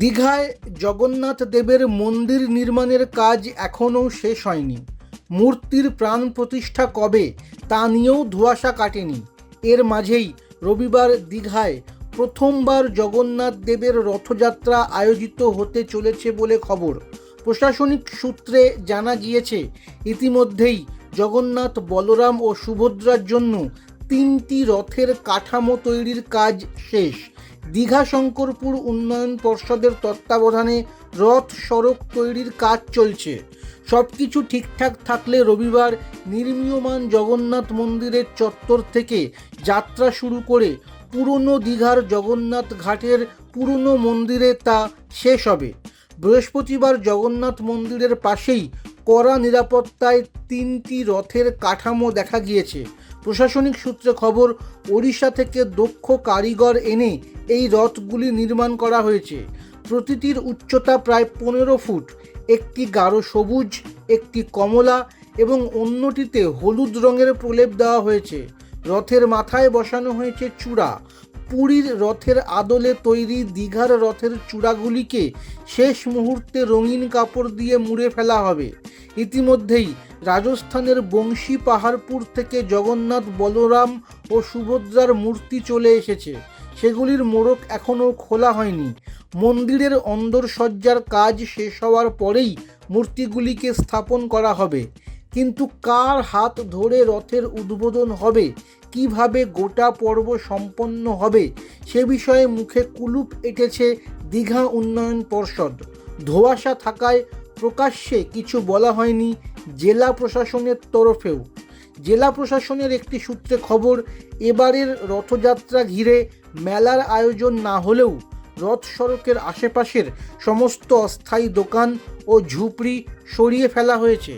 দীঘায় জগন্নাথ দেবের মন্দির নির্মাণের কাজ এখনও শেষ হয়নি। মূর্তির প্রাণ প্রতিষ্ঠা কবে তা নিয়েও ধোঁয়াশা কাটেনি। এর মাঝেই রবিবার দীঘায় প্রথমবার জগন্নাথ দেবের রথযাত্রা আয়োজিত হতে চলেছে বলে খবর। প্রশাসনিক সূত্রে জানা গিয়েছে, ইতিমধ্যেই জগন্নাথ, বলরাম ও সুভদ্রার জন্য তিনটি রথের কাঠামো তৈরির কাজ শেষ। দীঘা শঙ্করপুর উন্নয়ন পর্ষদের তত্ত্বাবধানে রথ সড়ক তৈরির কাজ চলছে। সব কিছু ঠিকঠাক থাকলে রবিবার নির্মীয়মান জগন্নাথ মন্দিরের চত্বর থেকে যাত্রা শুরু করে পুরনো দীঘার জগন্নাথ ঘাটের পুরনো মন্দিরে তা শেষ হবে। বৃহস্পতিবার জগন্নাথ মন্দিরের পাশেই কড়া নিরাপত্তায় তিনটি রথের কাঠামো দেখা গিয়েছে। প্রশাসনিক সূত্রে খবর, ওড়িশা থেকে দক্ষ কারিগর এনে এই রথগুলি নির্মাণ করা হয়েছে। প্রতিটির উচ্চতা প্রায় পনেরো ফুট। একটি গাঢ় সবুজ, একটি কমলা এবং অন্যটিতে হলুদ রঙের প্রলেপ দেওয়া হয়েছে। রথের মাথায় বসানো হয়েছে চূড়া। পুরীর রথের আদলে তৈরি দীঘার রথের চূড়াগুলিকে শেষ মুহূর্তে রঙিন কাপড় দিয়ে মুড়ে ফেলা হবে। ইতিমধ্যেই রাজস্থানের বংশী পাহাড়পুর থেকে জগন্নাথ, বলরাম ও সুভদ্রার মূর্তি চলে এসেছে। সেগুলির মোড়ক এখনও খোলা হয়নি। মন্দিরের অন্দরসজ্জার কাজ শেষ হওয়ার পরেই মূর্তিগুলিকে স্থাপন করা হবে। কিন্তু কার হাত ধরে রথের উদ্বোধন হবে? কীভাবে গোটা পর্ব সম্পন্ন হবে? সে বিষয়ে মুখে কুলুপ এঁটেছে দীঘা উন্নয়ন পর্ষদ। ধোয়াশা থাকায় প্রকাশ্যে কিছু বলা হয়নি জেলা প্রশাসনের তরফেও। জেলা প্রশাসনের একটি সূত্রে খবর, এবারের রথযাত্রা ঘিরে মেলার আয়োজন না হলেও রথ সড়কের আশেপাশের সমস্ত অস্থায়ী দোকান ও ঝুপড়ি সরিয়ে ফেলা হয়েছে।